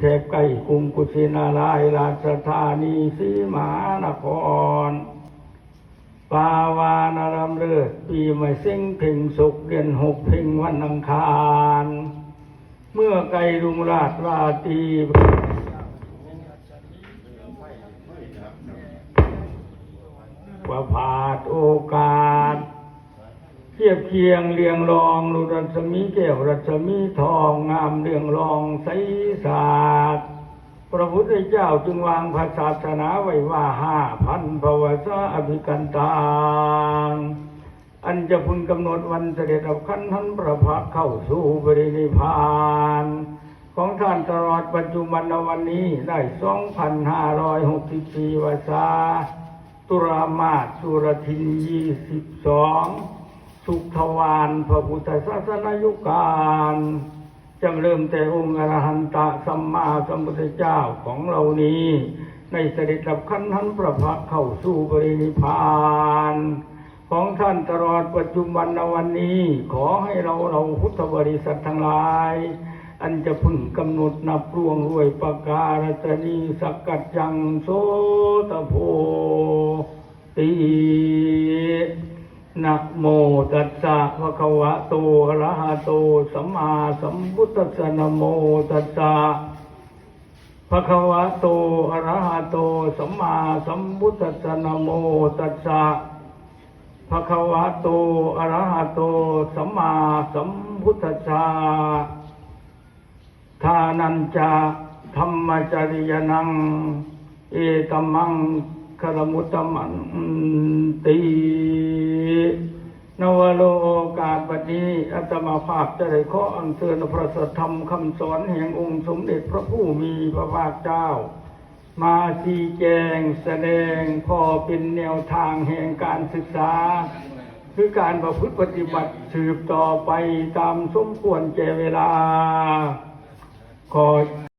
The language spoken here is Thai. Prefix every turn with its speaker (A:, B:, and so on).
A: เทพไก่กุงกุสินาราชราชธานีสีมานคร ปาวานารำเลิศปีใหม่เส้งเพ่งสุกเดือนหกเพ่งวันอังคาร เมื่อไก่ลุงราชราตรีประพาสโอกาสเทียบเคียงเรียงรองนุรัศมีแก้วรัศมีทองงามเรียงรองใสสา พระพุทธเจ้าจึงวางพระศาสนาไว้ว่าห้าพันภวสาอภิกันตางอันจะพึงกำหนดวันเสด็จดับขันทันประภาเข้าสู่บรินิพาน ของท่านตลอดปัจจุบันวันนี้ได้สองพันห้าร้อยหกสิบสี่วาษาตุรามาสสุรทินยี่สิบสองสุขทวารพระพุทธศาสนายุการ จำเริ่มแต่องค์อรหันตสัมมาสัมพุทธเจ้าของเรานี้ ในเสด็จดับขันธ์ทันประภาเข้าสู่บรินิพานของท่านตลอดปัจจุบันวันนี้ ขอให้เราเราพุทธบริษัททั้งหลาย อันจะพึงกำหนดนับรวงรวยประการตนีสักกัดจังโสตโพ นะโมตัสสะภะคะวะโตอะระหะโตสัมมาสัมพุทธัสสะนะโมตัสสะภะคะวะโตอะระหะโตสัมมาสัมพุทธัสสะนะโมตัสสะภะคะวะโตอะระหะโตสัมมาสัมพุทธัสสะทานันจะธรรมจริยนัง เอตมัง รมุตตมันตีนวโลโอกาสบัดนี้อาตมาภาพจะได้ขออัญเชิญพระสัทธรรมคำสอนแห่งองค์สมเด็จพระผู้มีพระภาคเจ้า มาชี้แจงแสดงพอเป็นแนวทางแห่งการศึกษา คือการประพฤติปฏิบัติสืบต่อไปตามสมควรแก่เวลาขอ